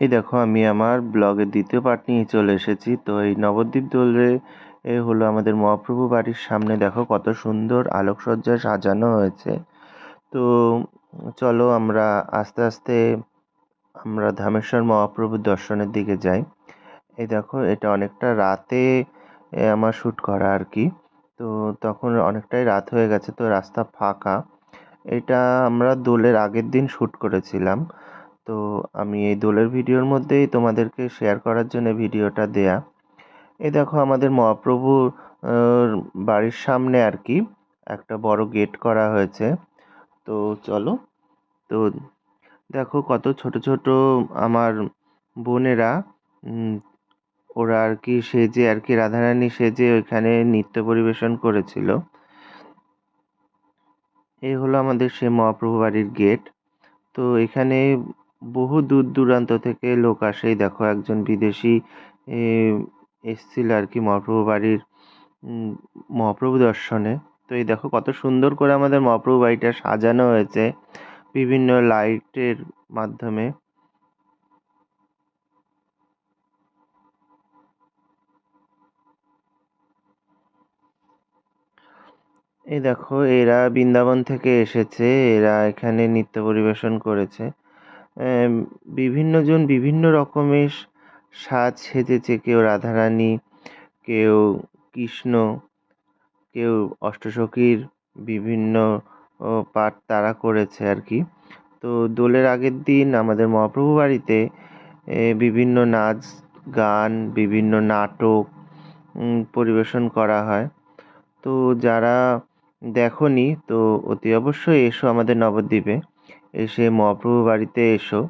এই দেখো, আমি আমার ব্লগের দ্বিতীয় পার্ট নিয়ে চলে এসেছি। তো এই নবদ্বীপ দোলে এ হলো আমাদের মহাপ্রভু বাড়ির সামনে। দেখো কত সুন্দর আলোকসজ্জায় সাজানো হয়েছে। তো চলো আমরা আস্তে আস্তে আমরা ধামেশ্বর মহাপ্রভুর দর্শনের দিকে যাই। এই দেখো, এটা অনেকটা রাতে আমার শ্যুট করা আর কি। তো তখন অনেকটাই রাত হয়ে গেছে, তো রাস্তা ফাঁকা। এটা আমরা দোলের আগের দিন শ্যুট করেছিলাম। তো আমি এই দোলের ভিডিওর মধ্যেই তোমাদেরকে শেয়ার করার জন্য ভিডিওটা দেয়া। এই দেখো আমাদের মহাপ্রভুর বাড়ির সামনে আর কি একটা বড় গেট করা হয়েছে। তো চলো, তো দেখো কত ছোট ছোট আমার বোনেরা ওরা আর কি সেজে আর কি রাধারানী সেজে ওইখানে নৃত্য পরিবেশন করেছিল। এই হলো আমাদের সে মহাপ্রভু বাড়ির গেট তো এখানে বহু দূর দূরান্ত থেকে লোক আসে। দেখো, একজন বিদেশি এসছিল আর কি মহাপ্রভু বাড়ির মহাপ্রভু দর্শনে। তো এই দেখো, কত সুন্দর করে আমাদের মহাপ্রভু বাড়িটা সাজানো হয়েছে বিভিন্ন লাইটের মাধ্যমে। এই দেখো, এরা বৃন্দাবন থেকে এসেছে, এরা এখানে নৃত্য পরিবেশন করেছে। বিভিন্ন জন বিভিন্ন রকমের সাজ সেজেছে। কেউ রাধারানী, কেউ কৃষ্ণ, কেউ অষ্টসখীর বিভিন্ন পাঠ তারা করেছে আর কি। তো দোলের আগের দিন আমাদের মহাপ্রভু বাড়িতে বিভিন্ন নাচ, গান, বিভিন্ন নাটক পরিবেশন করা হয়। তো যারা দেখনি, তো অতি অবশ্যই এসো আমাদের নবদ্বীপে। এসে মহাপ্রভু বাড়িতে এসো।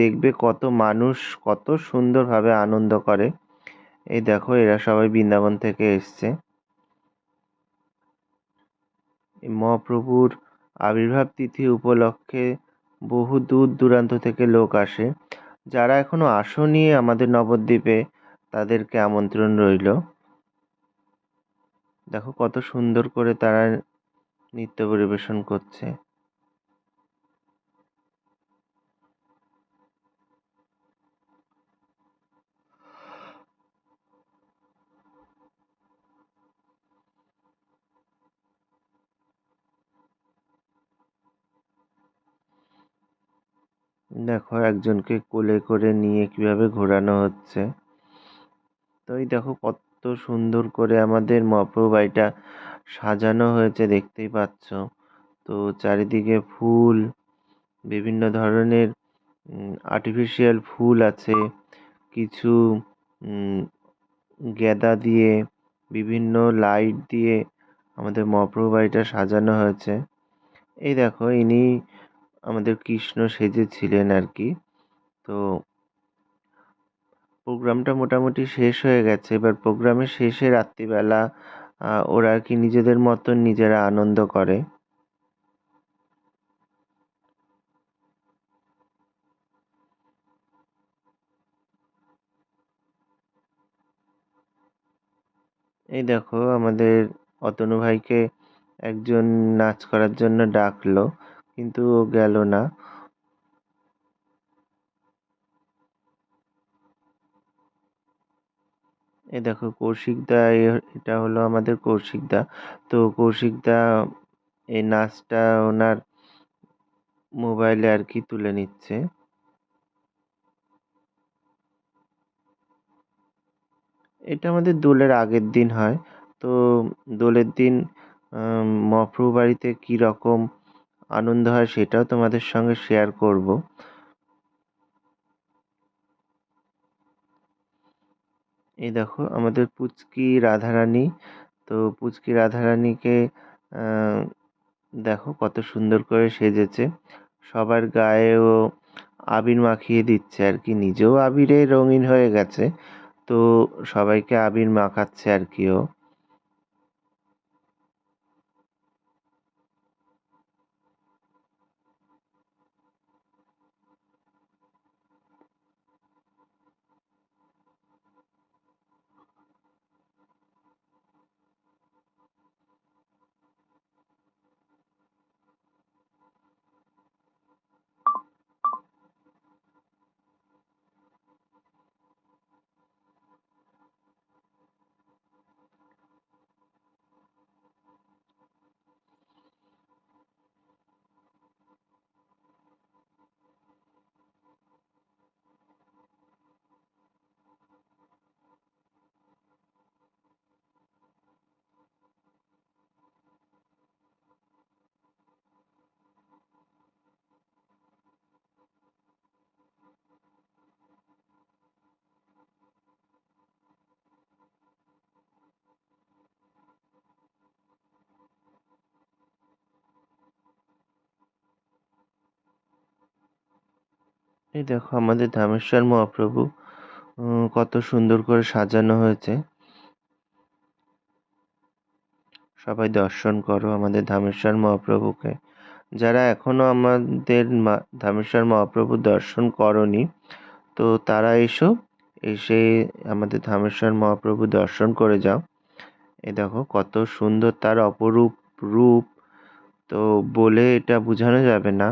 দেখবে কত মানুষ কত সুন্দরভাবে আনন্দ করে। এই দেখো, এরা সবাই বৃন্দাবন থেকে এসছে। মহাপ্রভুর আবির্ভাব তিথি উপলক্ষে বহু দূর দূরান্ত থেকে লোক আসে। যারা এখনও আসনি আমাদের নবদ্বীপে, তাদেরকে আমন্ত্রণ রইল। দেখো কত সুন্দর করে তারা নৃত্য পরিবেশন করছে। দেখো, একজনকে কোলে করে নিয়ে কীভাবে ঘোরানো হচ্ছে। তো এই দেখো, কত সুন্দর করে আমাদের মহাপ্রভু বাড়িটা সাজানো হয়েছে, দেখতেই পাচ্ছ। তো চারিদিকে ফুল, বিভিন্ন ধরনের আর্টিফিশিয়াল ফুল আছে। কিছু গেঁদা দিয়ে, বিভিন্ন লাইট দিয়ে আমাদের মহাপ্রভু বাড়িটা সাজানো হয়েছে। এই দেখো, ইনি আমাদের কৃষ্ণ সেজেছিলেন আর কি তো প্রোগ্রামটা মোটামুটি শেষ হয়ে গেছে। এবার প্রোগ্রামের শেষে রাত্রিবেলা ওরা আর কি নিজেদের মতন নিজেরা আনন্দ করে। এই দেখো, আমাদের অতনু ভাইকে একজন নাচ করার জন্য ডাকলো। কিন্তু ও গেল না। এই দেখো কৌশিকদা এটা হলো আমাদের কৌশিকদা তো কৌশিকদা এই নাচটা ওনার মোবাইলে আর কি তুলে নিচ্ছে। এটা আমাদের দোলের আগের দিন হয়। তো দোলের দিন মহাপ্রভু বাড়িতে কী রকম আনন্দ হয়, সেটাও তোমাদের সঙ্গে শেয়ার করব। এই দেখো, আমাদের পুচকি রাধারানী, তো পুচকি রাধারানীকে দেখো কত সুন্দর করে সেজেছে। সবার গায়েও আবির মাখিয়ে দিচ্ছে আর কি, নিজেও আবিরে রঙিন হয়ে গেছে, তো সবাইকে আবির মাখাচ্ছে আর কি ও। এই দেখো আমাদের ধামেশ্বর মহাপ্রভু কত সুন্দর করে সাজানো হয়েছে। সবাই দর্শন করো আমাদের ধামেশ্বর মহাপ্রভুকে। যারা এখনও আমাদের ধামেশ্বর মহাপ্রভু দর্শন করনি, তো তারা এসো, এসে আমাদের ধামেশ্বর মহাপ্রভু দর্শন করে যাও। এ দেখো কত সুন্দর তার অপরূপ রূপ, তো বলে এটা বোঝানো যাবে না।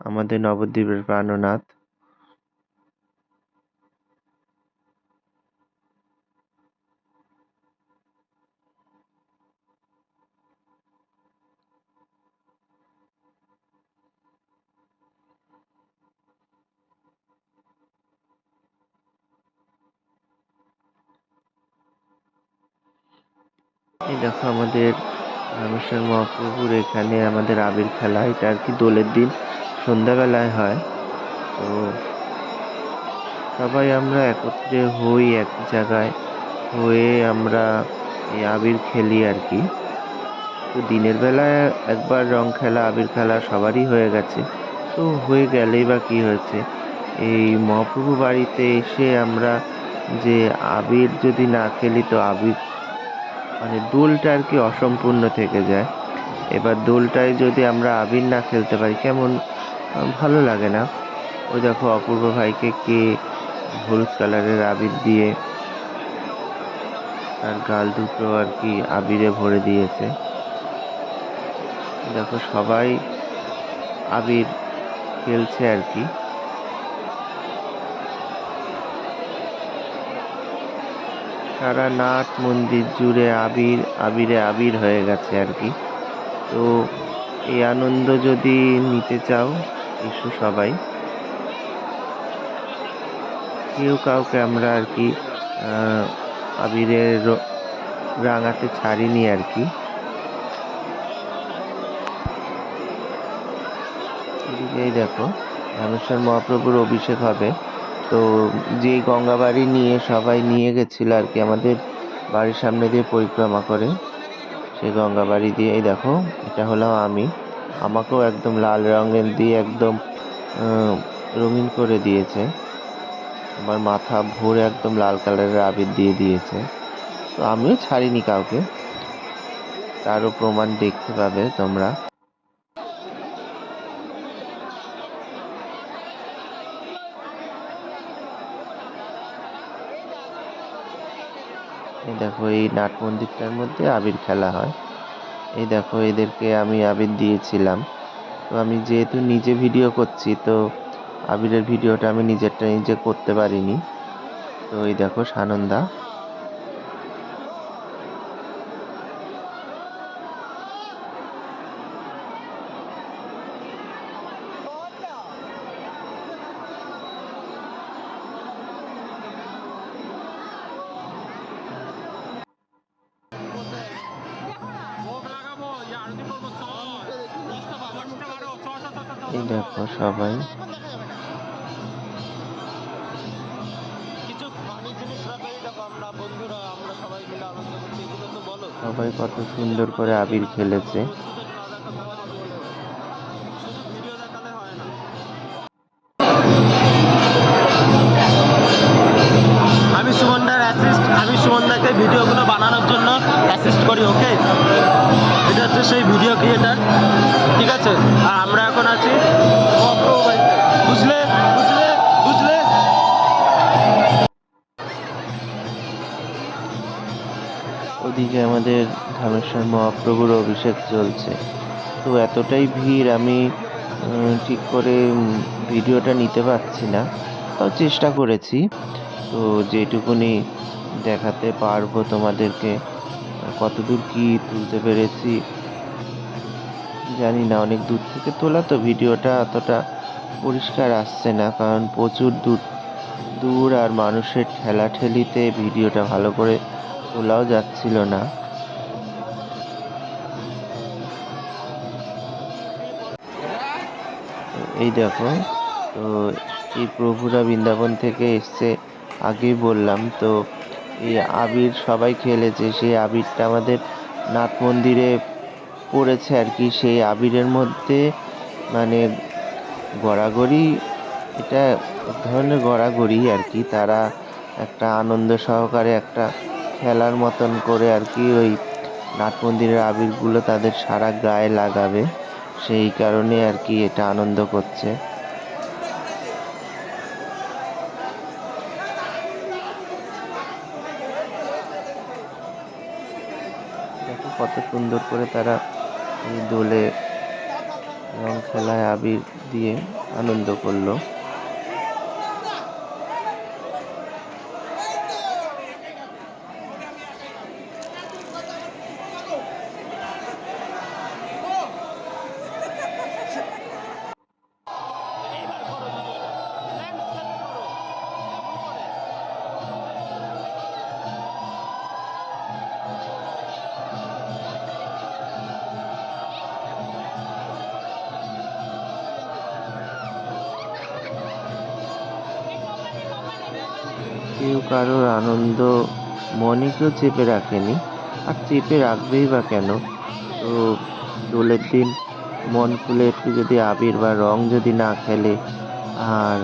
আমাদের নবদ্বীপের প্রাণনাথ। এই দেখো আমাদের রামেশ্বর মহাপ্রভুর এখানে আমাদের আবির খেলা, এটা আর কি দোলের দিন। সন্ধ্যাবেলায় হয়। তো সবাই আমরা একত্রে হই এক জায়গায়। হয়ে আমরা এই আবির খেলি আর কি। তো দিনের বেলায় একবার রং খেলা, আবির খেলা সবারই হয়ে গেছে। তো হয়ে গেলেই বা কী হয়েছে? এই মহাপ্রভু বাড়িতে এসে আমরা যে আবির যদি না খেলি তো আবির মানে দোলটা আর কি অসম্পূর্ণ থেকে যায়। এবার দোলটায় যদি আমরা আবির না খেলতে পারি, কেমন ভালো লাগে না। ওই দেখো, অপূর্ব ভাইকে কে হলুদ কালারের আবির দিয়ে তার গাল দুটো আর কি আবিরে ভরে দিয়েছে। দেখো, সবাই আবির খেলছে আর কি। সারা নাট মন্দির জুড়ে আবির, আবিরে আবির হয়ে গেছে আর কি। তো এই আনন্দ যদি নিতে চাও এসো সবাই। কেউ কাউকে আমরা আর কি আবিরের রাঙাতে ছাড়িনি আর কি। দেখো রামেশ্বর মহাপ্রভুর অভিষেক হবে। তো যে গঙ্গাবাড়ি নিয়ে সবাই নিয়ে গেছিল আর কি, আমাদের বাড়ির সামনে দিয়ে পরিক্রমা করে, সেই গঙ্গাবাড়ি দিয়ে, এই দেখো, এটা হলাম আমি। আমাকেও একদম লাল রঙের দিয়ে একদম রঙিন করে দিয়েছে। আমার মাথা ভরে একদম লাল কালারের আবির দিয়ে দিয়েছে। তো আমিও ছাড়িনি কাউকে। তারও প্রমাণ দেখতে পাবে তোমরা। দেখো, এই নাট মন্দিরটার মধ্যে আবির খেলা হয়। এই দেখো, এদেরকে আমি আবির দিয়েছিলাম। তো আমি যেহেতু নিজে ভিডিও করছি, তো আবিরের ভিডিওটা আমি নিজেরটা নিজে করতে পারিনি। তো এই দেখো, সানন্দা। এই দেখো সবাই। সবাই কত সুন্দর করে আবির খেলেছে। আমি সুমনদার অ্যাসিস্ট আমি সুমনদাকে ভিডিওগুলো বানানোর জন্য অ্যাসিস্ট করি ওকে হচ্ছে সেই ভিডিও ক্রিয়েটার ঠিক আছে? আর আমরা এখন আছি বুঝলে? ওদিকে আমাদের ধামেশ্বর মহাপ্রভুর অভিষেক চলছে। তো এতটাই ভিড়, আমি ঠিক করে ভিডিওটা নিতে পারছি না। তাও চেষ্টা করেছি। তো যেটুকুনি দেখাতে পারব তোমাদেরকে, কতদূর কি তুলতে পেরেছি জানি না, অনেক দূর থেকে তোলা তো ভিডিওটা অতটা পরিষ্কার আসছে না, কারণ প্রচুর দূর দূর আর মানুষের ঠেলাঠেলিতে ভিডিওটা ভালো করে তোলাও যাচ্ছিল না। এই দেখো, তো এই প্রভুরা বৃন্দাবন থেকে এসছে, আগেই বললাম, তো এই আবির সবাই খেলেছে, সেই আবিরটা আমাদের নাথ মন্দিরে পড়েছে আর কি, সেই আবিরের মধ্যে মানে গড়াগড়ি, এটা এক ধরনের গড়াগড়ি আর কি। তারা একটা আনন্দ সহকারে একটা খেলার মতন করে আর কি ওই নাট মন্দিরের আবিরগুলো তাদের সারা গায়ে লাগাবে। সেই কারণে আর কি এটা আনন্দ করছে। কত সুন্দর করে তারা দোলে এবং খেলায় আবির দিয়ে আনন্দ করল। কারোর আনন্দ মনে কেউ চেপে রাখেনি। আর চেপে রাখবেই বা কেন? তো দোলের দিন মন খুলে একটু যদি আবির বা রং যদি না খেলে, আর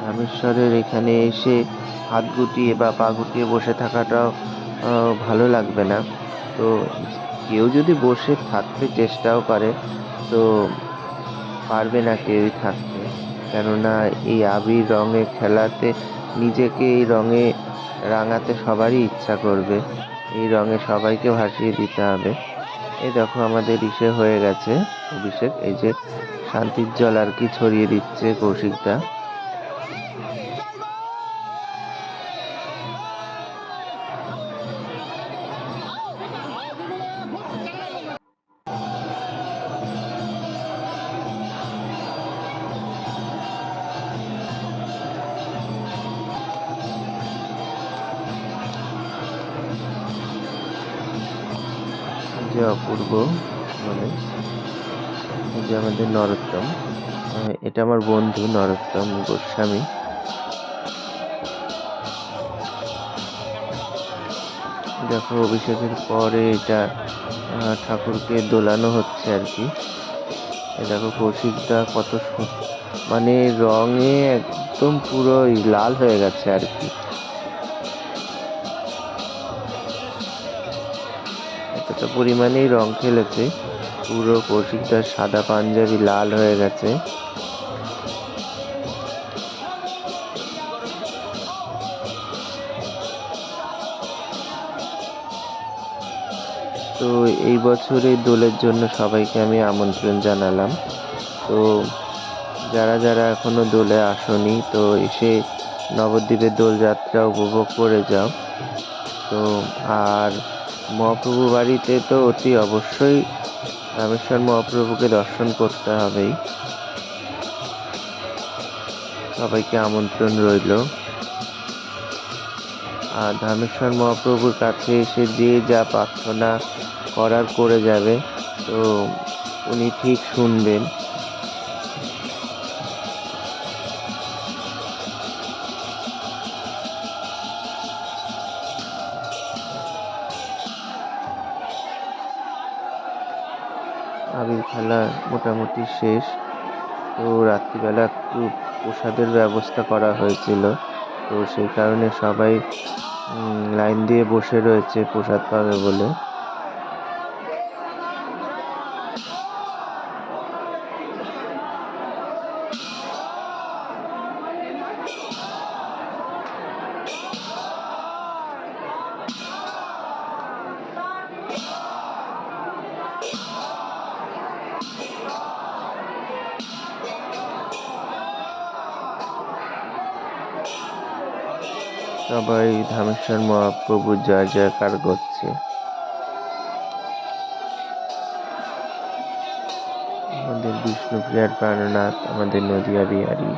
রামেশ্বরের এখানে এসে হাত গুটিয়ে বা পা গুটিয়ে বসে থাকাটাও ভালো লাগবে না। তো কেউ যদি বসে থাকতে চেষ্টাও করে, তো পারবে না কেউই থাকতে। কেননা এই আবির রঙে খেলাতে নিজেকে এই রঙে রাঙাতে সবারই ইচ্ছা করবে। এই রঙে সবাইকে ভাসিয়ে দিতে হবে। এই দেখো আমাদের ইসে হয়ে গেছে অভিষেক। এই যে শান্তির জল আর কি ছড়িয়ে দিচ্ছে কৌশিকদা। যে অপূর্ব মানে যে আমাদের নরোত্তম এটা আমার বন্ধু নরোত্তম গোস্বামী। দেখো, অভিষেকের পরে এটা ঠাকুরকে দোলানো হচ্ছে আর কি। দেখো কৌশিকটা কত মানে রঙে একদম পুরো লাল হয়ে গেছে আর কি। এতটা পরিমাণেই রং খেলেছে। পুরো কৌশিকটার সাদা পাঞ্জাবি, লাল হয়ে গেছে। তো এই বছরে দোলের জন্য সবাইকে আমি আমন্ত্রণ জানালাম। তো যারা যারা এখনও দোলে আসনি, তো এসে নবদ্বীপের দোলযাত্রা উপভোগ করে যাও। তো আর মহাপ্রভু বাড়িতে তো অতি অবশ্যই রামেশ্বর মহাপ্রভুকে দর্শন করতে হবেই। সবাইকে আমন্ত্রণ রইল। আর ধামেশ্বর মহাপ্রভুর কাছে এসে যে যা প্রার্থনা করার করে যাবে, তো উনি ঠিক শুনবেন। আবির খেলা মোটামুটি শেষ। তো রাত্রিবেলা একটু প্রসাদের ব্যবস্থা করা হয়েছিল। তো সেই কারণে সবাই লাইন দিয়ে বসে রয়েছে প্রসাদ পাবে বলে। সবাই ধামেশ্বর মহাপ্রভু জয় জয়কার করছে। আমাদের বিষ্ণুপ্রিয়ার প্রাণনাথ আমাদের নদিয়া বিহারী।